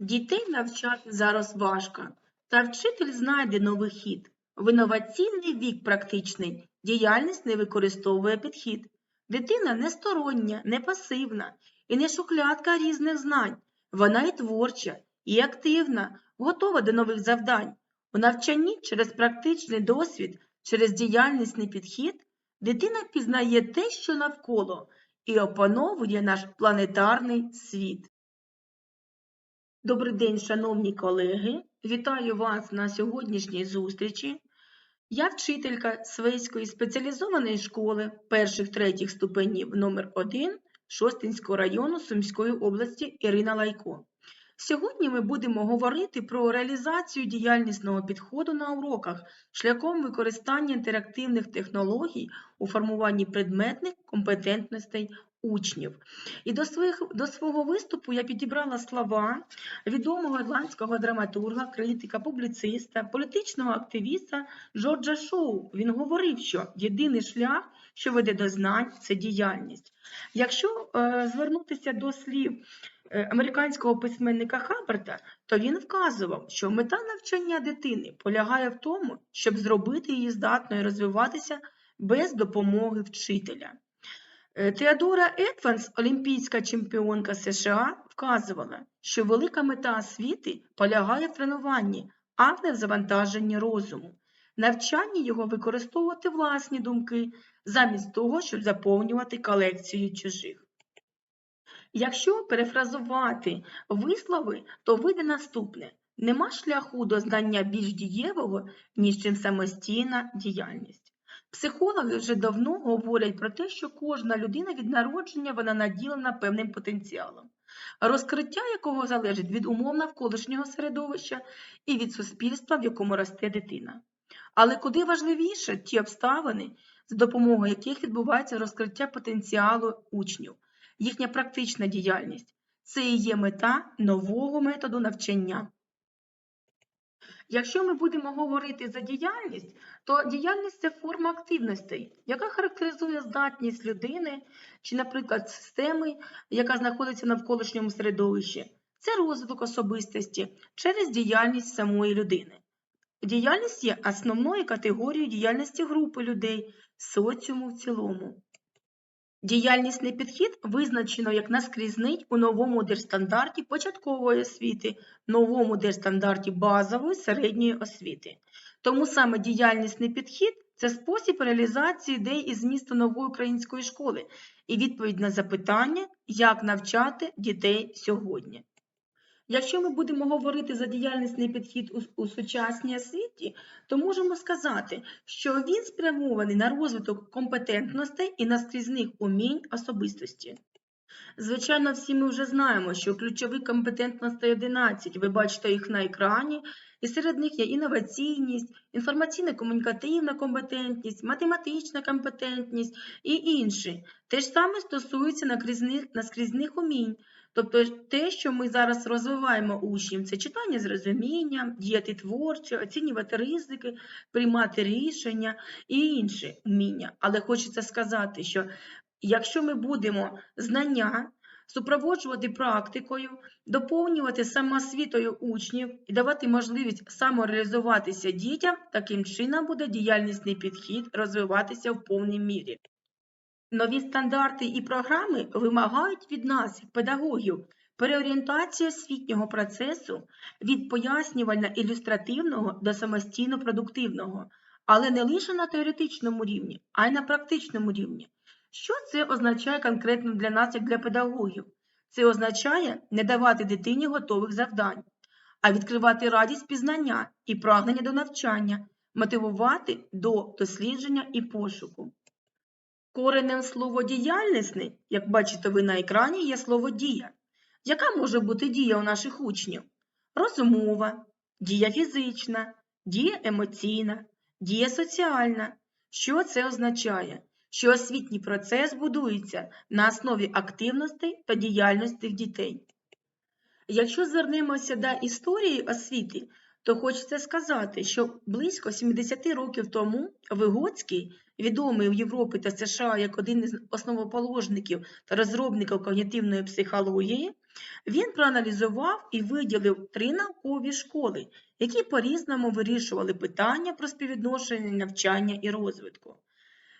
Дітей навчати зараз важко, та вчитель знайде новий хід. В інноваційний вік практичний діяльність не використовує підхід. Дитина не стороння, не пасивна і не шухлядка різних знань. Вона і творча, і активна, готова до нових завдань. У навчанні через практичний досвід, через діяльнісний підхід дитина пізнає те, що навколо, і опановує наш планетарний світ. Добрий день, шановні колеги! Вітаю вас на сьогоднішній зустрічі. Я вчителька Свейської спеціалізованої школи перших-третіх ступенів номер 1 Шостинського району Сумської області Ірина Лайко. Сьогодні ми будемо говорити про реалізацію діяльнісного підходу на уроках шляхом використання інтерактивних технологій у формуванні предметних компетентностей учнів. І до, своїх, до свого виступу я підібрала слова відомого ірландського драматурга, критика, публіциста, політичного активіста Джорджа Шоу. Він говорив, що єдиний шлях, що веде до знань, це діяльність. Якщо е, звернутися до слів е, американського письменника Хаббарда, то він вказував, що мета навчання дитини полягає в тому, щоб зробити її здатною розвиватися без допомоги вчителя. Е, Теодора Едванс, олімпійська чемпіонка США, вказувала, що велика мета освіти полягає в тренуванні, а не в завантаженні розуму, навчанні його використовувати власні думки, замість того, щоб заповнювати колекцію чужих. Якщо перефразувати вислови, то вийде наступне: нема шляху до знання більш дієвого, ніж чим самостійна діяльність. Психологи вже давно говорять про те, що кожна людина від народження вона наділена певним потенціалом, розкриття якого залежить від умов навколишнього середовища і від суспільства, в якому росте дитина. Але куди важливіше ті обставини, за допомогою яких відбувається розкриття потенціалу учнів, їхня практична діяльність це і є мета нового методу навчання. Якщо ми будемо говорити за діяльність, то діяльність це форма активностей, яка характеризує здатність людини чи, наприклад, системи, яка знаходиться навколишньому середовищі. Це розвиток особистості через діяльність самої людини. Діяльність є основною категорією діяльності групи людей, соціуму в цілому. Діяльнісний підхід визначено як наскрізний у новому держстандарті початкової освіти, новому держстандарті базової середньої освіти. Тому саме діяльнісний підхід це спосіб реалізації ідей і змісту нової української школи і відповідь на запитання, як навчати дітей сьогодні. Якщо ми будемо говорити за діяльнісний підхід у, у сучасній освіті, то можемо сказати, що він спрямований на розвиток компетентностей і наскрізних умінь особистості. Звичайно, всі ми вже знаємо, що ключові компетентностей 11, ви бачите їх на екрані, і серед них є інноваційність, інформаційно-комунікативна компетентність, математична компетентність і інші. Те ж саме стосується наскрізних умінь. Тобто те, що ми зараз розвиваємо учнів, це читання з розумінням, діяти творчо, оцінювати ризики, приймати рішення і інші вміння. Але хочеться сказати, що якщо ми будемо знання супроводжувати практикою, доповнювати самоосвітою учнів і давати можливість самореалізуватися дітям, таким чином буде діяльнісний підхід розвиватися в повній мірі. Нові стандарти і програми вимагають від нас, педагогів, переорієнтації освітнього процесу від пояснювально-ілюстративного до самостійно-продуктивного, але не лише на теоретичному рівні, а й на практичному рівні. Що це означає конкретно для нас, як для педагогів? Це означає не давати дитині готових завдань, а відкривати радість пізнання і прагнення до навчання, мотивувати до дослідження і пошуку. Коренем слова діяльнісний, як бачите ви на екрані, є слово дія. Яка може бути дія у наших учнів? Розумова, дія фізична, дія емоційна, дія соціальна. Що це означає? Що освітній процес будується на основі активностей та діяльності дітей. Якщо звернемося до історії освіти, то хочеться сказати, що близько 70 років тому Вигоцький, відомий в Європі та США як один із основоположників та розробників когнітивної психології, Він проаналізував і виділив три наукові школи, які по-різному вирішували питання про співвідношення навчання і розвитку.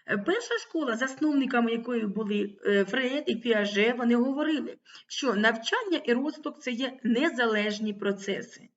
Е, Перша школа, засновниками якої були е, Фред і Піаже, вони говорили, що навчання і розвиток це є незалежні процеси.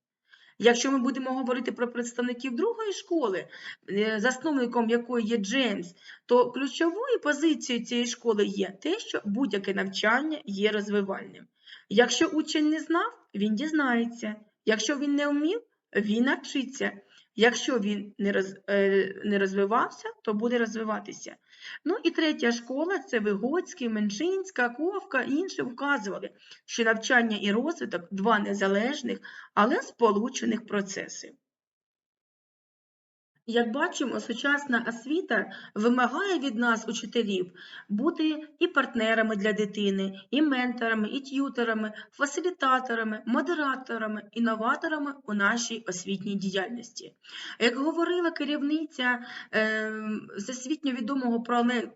Якщо ми будемо говорити про представників другої школи, е, засновником якої є Джеймс, то ключовою позицією цієї школи є те, що будь-яке навчання є розвивальним. Якщо учень не знав, він дізнається. Якщо він не вмів, він навчиться. Якщо він не, е, не розвивався, то буде розвиватися. Ну і третя школа це Вигоцький, Меншинська, Ковка і інші вказували, що навчання і розвиток два незалежних, але сполучених процеси. Як бачимо, сучасна освіта вимагає від нас, учителів, бути і партнерами для дитини, і менторами, і т'ютерами, фасилітаторами, модераторами, інноваторами у нашій освітній діяльності. Як говорила керівниця е, всесвітньо відомого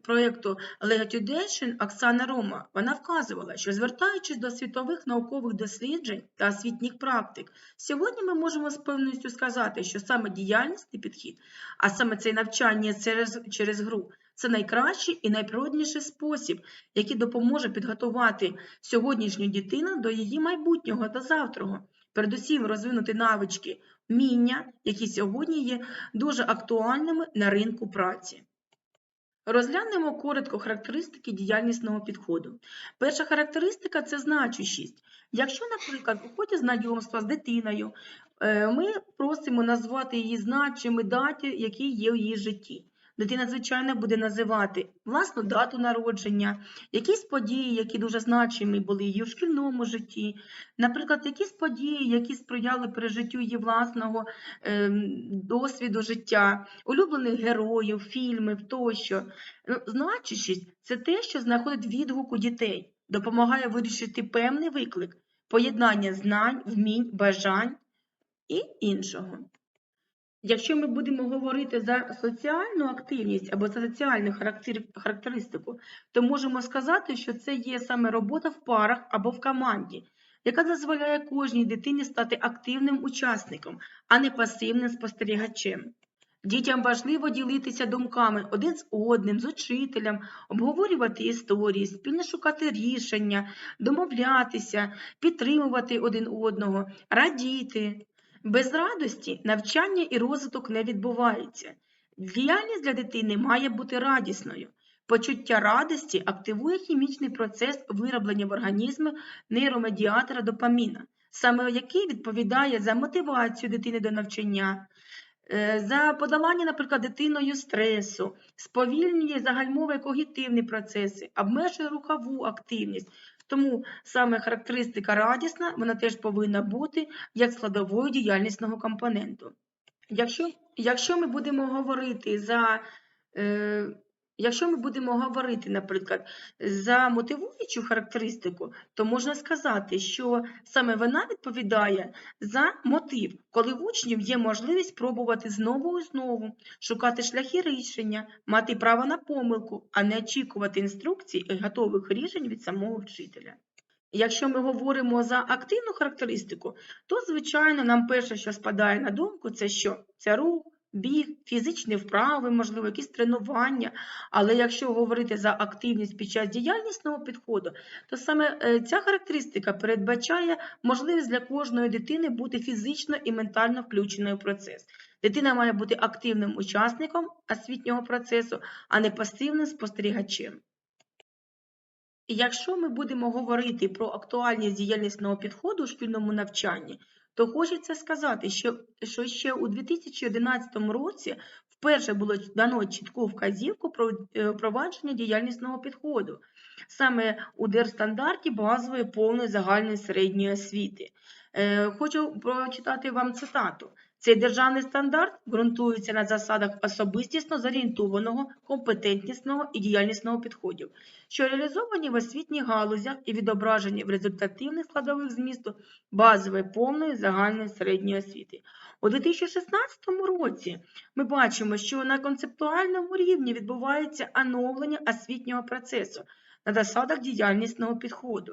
проєкту Legatudation Оксана Рома, вона вказувала, що звертаючись до світових наукових досліджень та освітніх практик, сьогодні ми можемо з певністю сказати, що саме діяльність і підхід, а саме це навчання через, через гру, це найкращий і найприродніший спосіб, який допоможе підготувати сьогоднішню дитину до її майбутнього та завтрого. Передусім розвинути навички, вміння, які сьогодні є дуже актуальними на ринку праці. Розглянемо коротко характеристики діяльнісного підходу. Перша характеристика це значущість. Якщо, наприклад, у ході знайомства з дитиною е, ми просимо назвати її значими даті, які є в її житті. Дитина, звичайно, буде називати власну дату народження, якісь події, які дуже значимі були її у шкільному житті, наприклад, якісь події, які сприяли пережиттю її власного ем, досвіду життя, улюблених героїв, фільмів тощо. Ну, Значущість це те, що знаходить відгук у дітей, допомагає вирішити певний виклик, поєднання знань, вмінь, бажань і іншого. Якщо ми будемо говорити за соціальну активність або за соціальну характеристику, то можемо сказати, що це є саме робота в парах або в команді, яка дозволяє кожній дитині стати активним учасником, а не пасивним спостерігачем. Дітям важливо ділитися думками один з одним, з учителем, обговорювати історії, спільно шукати рішення, домовлятися, підтримувати один одного, радіти. Без радості навчання і розвиток не відбувається. Діяльність для дитини має бути радісною. Почуття радості активує хімічний процес вироблення в організмі нейромедіатора допаміна, саме який відповідає за мотивацію дитини до навчання, е, за подолання, наприклад, дитиною стресу, сповільнює, загальмовує когнітивні процеси, обмежує рухову активність. Тому саме характеристика радісна, вона теж повинна бути як складовою діяльнісного компоненту. Якщо, якщо ми будемо говорити за е, Якщо ми будемо говорити, наприклад, за мотивуючу характеристику, то можна сказати, що саме вона відповідає за мотив, коли в учнів є можливість пробувати знову і знову, шукати шляхи рішення, мати право на помилку, а не очікувати інструкцій і готових рішень від самого вчителя. Якщо ми говоримо за активну характеристику, то, звичайно, нам перше, що спадає на думку, це що? Це рух, біг, фізичні вправи, можливо, якісь тренування. Але якщо говорити за активність під час діяльнісного підходу, то саме е, ця характеристика передбачає можливість для кожної дитини бути фізично і ментально включеною в процес. Дитина має бути активним учасником освітнього процесу, а не пасивним спостерігачем. Якщо ми будемо говорити про актуальність діяльнісного підходу у шкільному навчанні, то хочеться сказати, що, що ще у 2011 році вперше було дано чітку вказівку про е, впровадження діяльнісного підходу, саме у держстандарті базової повної загальної середньої освіти. Е, Хочу прочитати вам цитату. Цей державний стандарт ґрунтується на засадах особистісно зорієнтованого, компетентнісного і діяльнісного підходів, що реалізовані в освітніх галузях і відображені в результативних складових змісту базової повної загальної середньої освіти. У 2016 році ми бачимо, що на концептуальному рівні відбувається оновлення освітнього процесу на засадах діяльнісного підходу.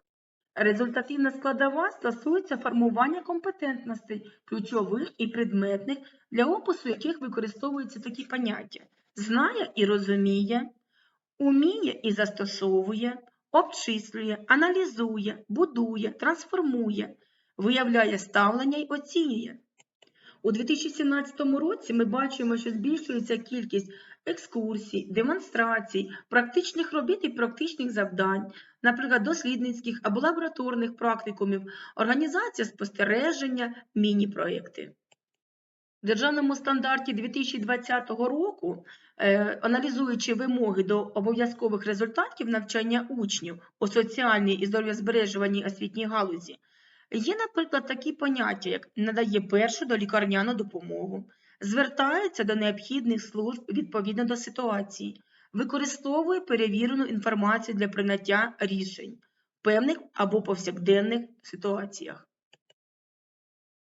Результативна складова стосується формування компетентностей, ключових і предметних, для опису яких використовуються такі поняття: знає і розуміє, уміє і застосовує, обчислює, аналізує, будує, трансформує, виявляє ставлення й оцінює. У 2017 році ми бачимо, що збільшується кількість екскурсій, демонстрацій, практичних робіт і практичних завдань, наприклад, дослідницьких або лабораторних практикумів, організація спостереження, міні-проекти. В державному стандарті 2020 року, е, аналізуючи вимоги до обов'язкових результатів навчання учнів у соціальній і здоров'язбережуваній освітній галузі, є, наприклад, такі поняття, як надає першу долікарняну допомогу, звертається до необхідних служб відповідно до ситуації, використовує перевірену інформацію для прийняття рішень в певних або повсякденних ситуаціях.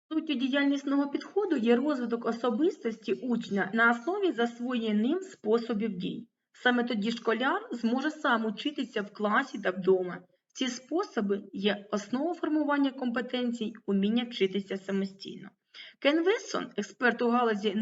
Суттю діяльнісного підходу є розвиток особистості учня на основі засвоєння ним способів дій. Саме тоді школяр зможе сам учитися в класі та вдома. Ці способи є основою формування компетенцій, уміння вчитися самостійно. Кен Вессон, експерт у галузі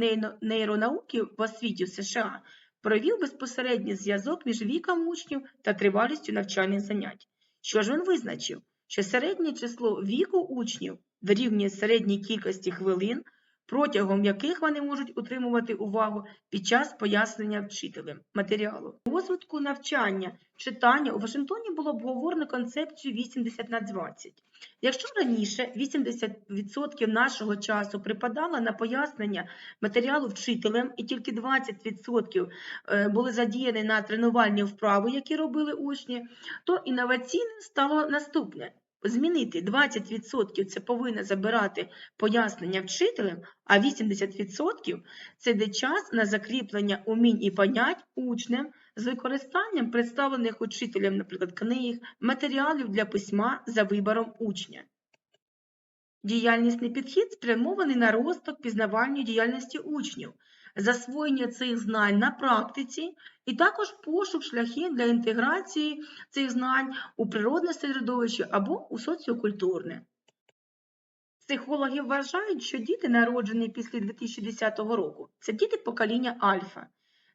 нейронауки в освіті США, провів безпосередній зв'язок між віком учнів та тривалістю навчальних занять. Що ж він визначив? Що середнє число віку учнів дорівнює середній кількості хвилин, протягом яких вони можуть утримувати увагу під час пояснення вчителем матеріалу. У розвитку навчання читання у Вашингтоні було обговорено концепцію 80 на 20. Якщо раніше 80% нашого часу припадало на пояснення матеріалу вчителем, і тільки 20% е, були задіяні на тренувальні вправи, які робили учні, то інноваційним стало наступне. Змінити 20% це повинно забирати пояснення вчителем, а 80% це йде час на закріплення умінь і понять учнем з використанням представлених учителем, наприклад, книг, матеріалів для письма за вибором учня. Діяльнісний підхід спрямований на розвиток пізнавальної діяльності учнів, засвоєння цих знань на практиці і також пошук шляхів для інтеграції цих знань у природне середовище або у соціокультурне. Психологи вважають, що діти, народжені після 2010 року, це діти покоління альфа.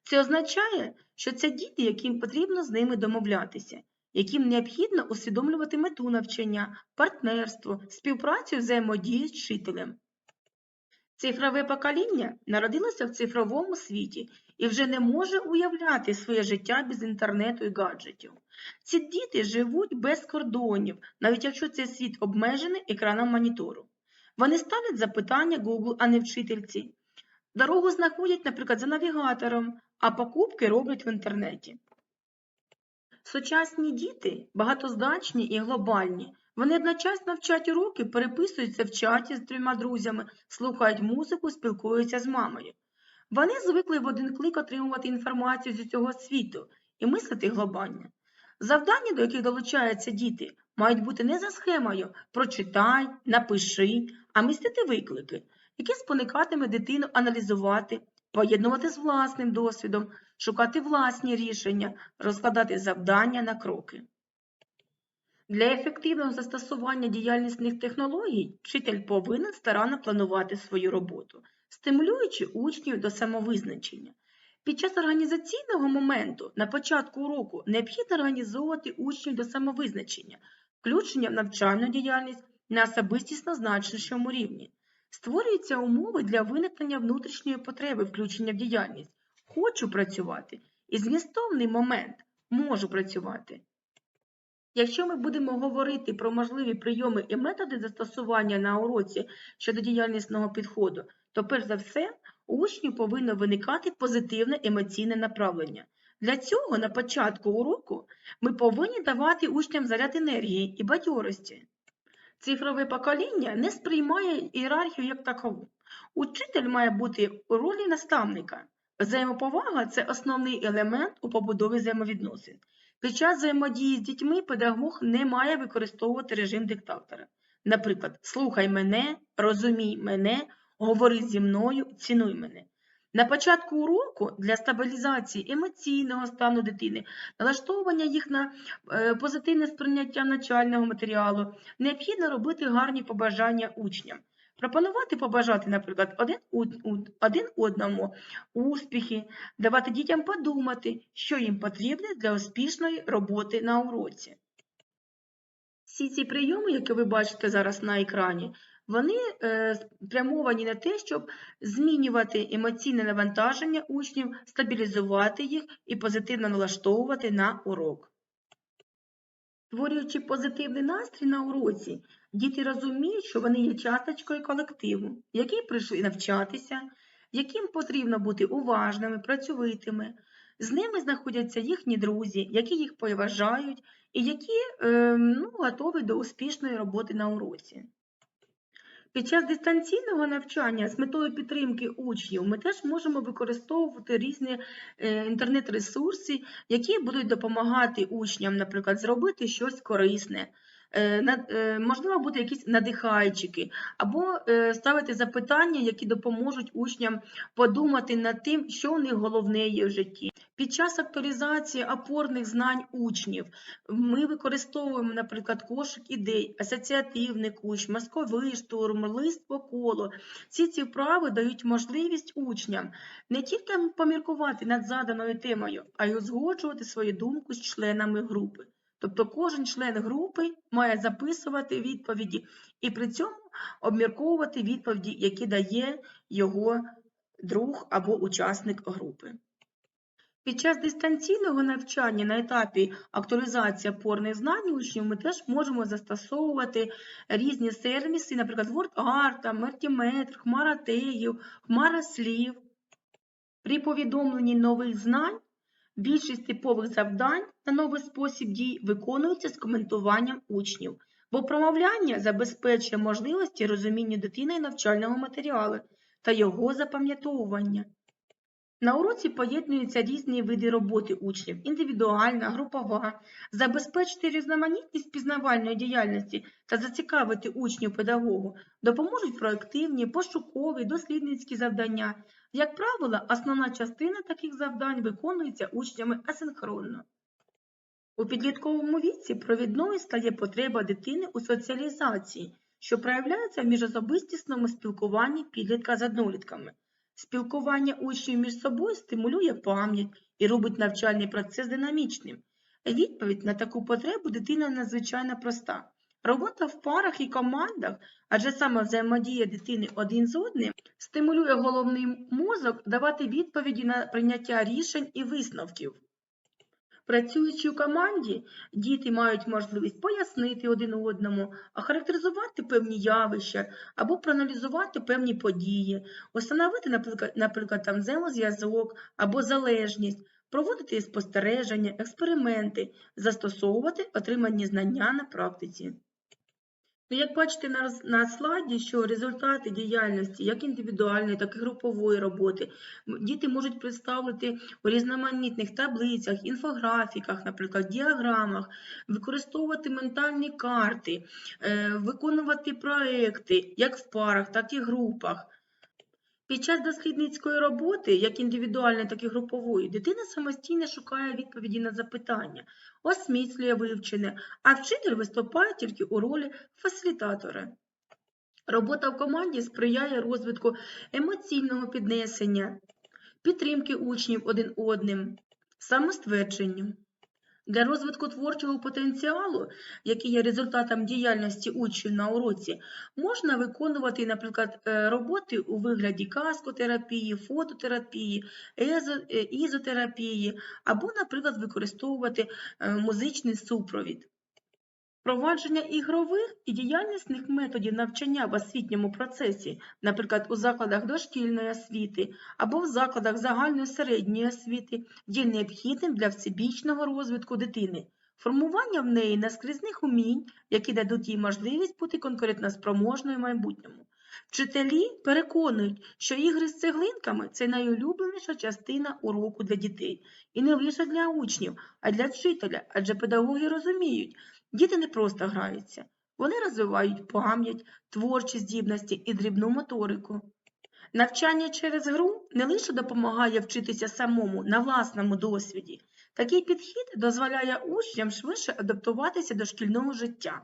Це означає, що це діти, яким потрібно з ними домовлятися, яким необхідно усвідомлювати мету навчання, партнерство, співпрацю і взаємодію з вчителем. Цифрове покоління народилося в цифровому світі і вже не може уявляти своє життя без інтернету і гаджетів. Ці діти живуть без кордонів, навіть якщо цей світ обмежений екраном монітору. Вони ставлять запитання Google, а не вчительці. Дорогу знаходять, наприклад, за навігатором, а покупки роблять в інтернеті. Сучасні діти багатозначні і глобальні. Вони одночасно вчать уроки, переписуються в чаті з трьома друзями, слухають музику, спілкуються з мамою. Вони звикли в один клик отримувати інформацію з усього світу і мислити глобально. Завдання, до яких долучаються діти, мають бути не за схемою прочитай, напиши, а містити виклики, які спонукатиме дитину аналізувати, поєднувати з власним досвідом, шукати власні рішення, розкладати завдання на кроки. Для ефективного застосування діяльнісних технологій вчитель повинен старанно планувати свою роботу, стимулюючи учнів до самовизначення. Під час організаційного моменту на початку уроку необхідно організовувати учнів до самовизначення, включення в навчальну діяльність на особистісно значущому рівні. Створюються умови для виникнення внутрішньої потреби включення в діяльність. Хочу працювати і змістовний момент можу працювати. Якщо ми будемо говорити про можливі прийоми і методи застосування на уроці щодо діяльнісного підходу, то перш за все у учнів повинно виникати позитивне емоційне направлення. Для цього на початку уроку ми повинні давати учням заряд енергії і бадьорості. Цифрове покоління не сприймає ієрархію як такову. Учитель має бути у ролі наставника. Взаємоповага це основний елемент у побудові взаємовідносин. Під час взаємодії з дітьми педагог не має використовувати режим диктатора. Наприклад, слухай мене, розумій мене, говори зі мною, цінуй мене. На початку уроку для стабілізації емоційного стану дитини, налаштовування їх на е, позитивне сприйняття навчального матеріалу, необхідно робити гарні побажання учням. Пропонувати побажати, наприклад, один, один одному успіхи, давати дітям подумати, що їм потрібно для успішної роботи на уроці. Всі ці прийоми, які ви бачите зараз на екрані, вони е, спрямовані на те, щоб змінювати емоційне навантаження учнів, стабілізувати їх і позитивно налаштовувати на урок. Створюючи позитивний настрій на уроці, діти розуміють, що вони є часточкою колективу, які прийшли навчатися, яким потрібно бути уважними, працьовитими. З ними знаходяться їхні друзі, які їх поважають і які е, ну, готові до успішної роботи на уроці. Під час дистанційного навчання з метою підтримки учнів ми теж можемо використовувати різні е, інтернет-ресурси, які будуть допомагати учням, наприклад, зробити щось корисне. Е, е, Можливо, бути якісь надихайчики, або е, ставити запитання, які допоможуть учням подумати над тим, що в них головне є в житті. Під час актуалізації опорних знань учнів ми використовуємо, наприклад, кошик ідей, асоціативний кущ, мозковий штурм, лист по колу. Всі ці вправи дають можливість учням не тільки поміркувати над заданою темою, а й узгоджувати свою думку з членами групи. Тобто кожен член групи має записувати відповіді і при цьому обмірковувати відповіді, які дає його друг або учасник групи. Під час дистанційного навчання на етапі актуалізації опорних знань учнів ми теж можемо застосовувати різні сервіси, наприклад, WordArt, Mentimeter, Хмара тегів, Хмара слів. При повідомленні нових знань більшість типових завдань на новий спосіб дій виконуються з коментуванням учнів, бо промовляння забезпечує можливості розуміння дитини навчального матеріалу та його запам'ятовування. На уроці поєднуються різні види роботи учнів – індивідуальна, групова. Забезпечити різноманітність пізнавальної діяльності та зацікавити учнів педагогу допоможуть проактивні, пошукові, дослідницькі завдання. Як правило, основна частина таких завдань виконується учнями асинхронно. У підлітковому віці провідною стає потреба дитини у соціалізації, що проявляється в міжособистісному спілкуванні підлітка з однолітками. Спілкування учнів між собою стимулює пам'ять і робить навчальний процес динамічним. Відповідь на таку потребу дитина надзвичайно проста. Робота в парах і командах, адже саме взаємодія дитини один з одним, стимулює головний мозок давати відповіді на прийняття рішень і висновків. Працюючи у команді, діти мають можливість пояснити один одному, охарактеризувати певні явища або проаналізувати певні події, установити, наприклад, наприклад там взаємозв'язок або залежність, проводити спостереження, експерименти, застосовувати отримані знання на практиці. Ну, як бачите на, на слайді, що результати діяльності як індивідуальної, так і групової роботи діти можуть представити у різноманітних таблицях, інфографіках, наприклад, діаграмах, використовувати ментальні карти, е, виконувати проекти як в парах, так і групах. Під час дослідницької роботи, як індивідуальної, так і групової, дитина самостійно шукає відповіді на запитання, осміслює вивчене, а вчитель виступає тільки у ролі фасилітатора. Робота в команді сприяє розвитку емоційного піднесення, підтримки учнів один одним, самоствердженню. Для розвитку творчого потенціалу, який є результатом діяльності учнів на уроці, можна виконувати, наприклад, е, роботи у вигляді каскотерапії, фототерапії, е, ізотерапії, або, наприклад, використовувати е, музичний супровід. Впровадження ігрових і діяльнісних методів навчання в освітньому процесі, наприклад, у закладах дошкільної освіти або в закладах загальної середньої освіти, є необхідним для всебічного розвитку дитини, формування в неї наскрізних умінь, які дадуть їй можливість бути конкурентноспроможною в майбутньому. Вчителі переконують, що ігри з цеглинками це найулюбленіша частина уроку для дітей. І не лише для учнів, а й для вчителя, адже педагоги розуміють, діти не просто граються, вони розвивають пам'ять, творчі здібності і дрібну моторику. Навчання через гру не лише допомагає вчитися самому на власному досвіді. Такий підхід дозволяє учням швидше адаптуватися до шкільного життя.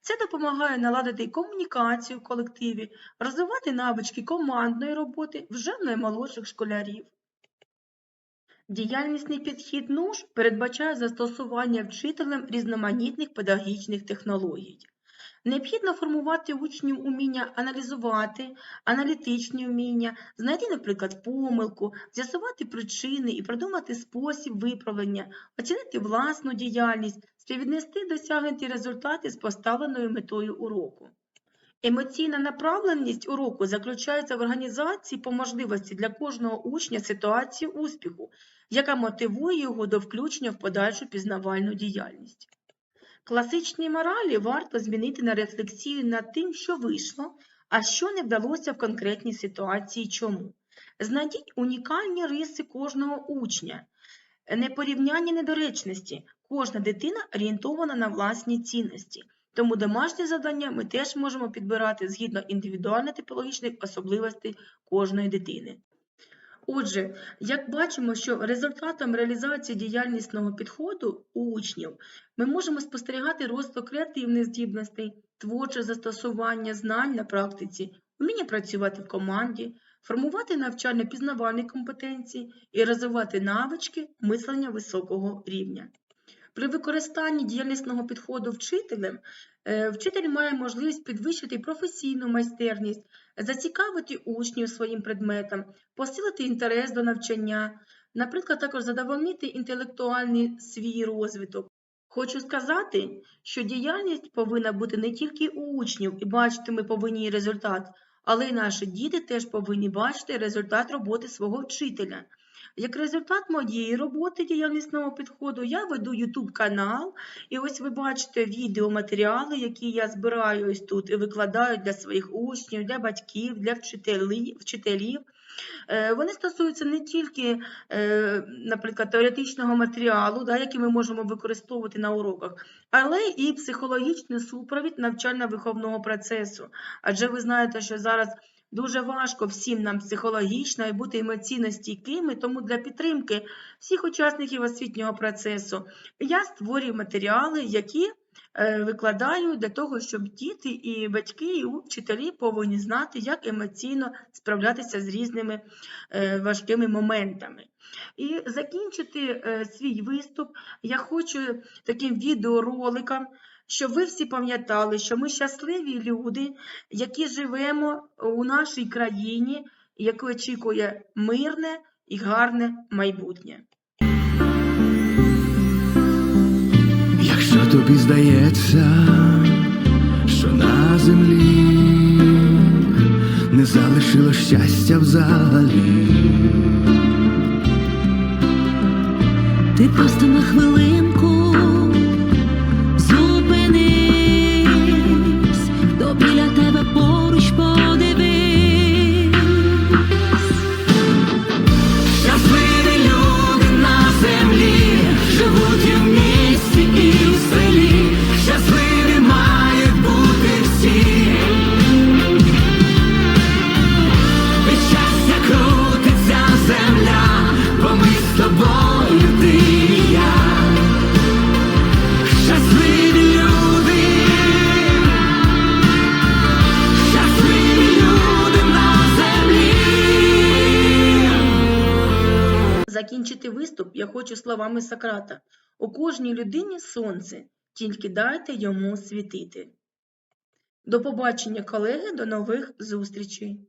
Це допомагає наладити комунікацію в колективі, розвивати навички командної роботи вже наймолодших школярів. Діяльнісний підхід НУШ передбачає застосування вчителем різноманітних педагогічних технологій. Необхідно формувати учнів уміння аналізувати, аналітичні вміння, знайти, наприклад, помилку, з'ясувати причини і продумати спосіб виправлення, оцінити власну діяльність, співвіднести досягнуті результати з поставленою метою уроку. Емоційна направленість уроку заключається в організації по можливості для кожного учня ситуації успіху, яка мотивує його до включення в подальшу пізнавальну діяльність. Класичні моралі варто змінити на рефлексію над тим, що вийшло, а що не вдалося в конкретній ситуації чому. Знайдіть унікальні риси кожного учня, непорівняння недоречності. Кожна дитина орієнтована на власні цінності. Тому домашні завдання ми теж можемо підбирати згідно індивідуально-типологічних особливостей кожної дитини. Отже, як бачимо, що результатом реалізації діяльнісного підходу у учнів ми можемо спостерігати розвиток креативних здібностей, творче застосування знань на практиці, вміння працювати в команді, формувати навчально-пізнавальні компетенції і розвивати навички мислення високого рівня. При використанні діяльнісного підходу вчителем, е, вчитель має можливість підвищити професійну майстерність, зацікавити учнів своїм предметом, посилити інтерес до навчання, наприклад, також задовольнити інтелектуальний свій розвиток. Хочу сказати, що діяльність повинна бути не тільки у учнів і бачити ми повинні результат, але й наші діти теж повинні бачити результат роботи свого вчителя. Як результат моєї роботи діяльнісного підходу я веду YouTube канал, і ось ви бачите відеоматеріали, які я збираю ось тут і викладаю для своїх учнів, для батьків, для вчителів. Е, Вони стосуються не тільки, е, наприклад, теоретичного матеріалу, який ми можемо використовувати на уроках, але і психологічний супровід навчально-виховного процесу. Адже ви знаєте, що зараз Дуже важко всім нам психологічно і бути емоційно стійкими, тому для підтримки всіх учасників освітнього процесу я створюю матеріали, які е, викладаю для того, щоб діти і батьки, і вчителі повинні знати, як емоційно справлятися з різними е, важкими моментами. І закінчити е, свій виступ я хочу таким відеороликом щоб ви всі пам'ятали, що ми щасливі люди, які живемо у нашій країні, яку очікує мирне і гарне майбутнє. Якщо тобі здається, що на землі не залишило щастя взагалі, Ти просто на хвилинку словами Сократа. У кожній людині сонце, тільки дайте йому світити. До побачення, колеги, до нових зустрічей!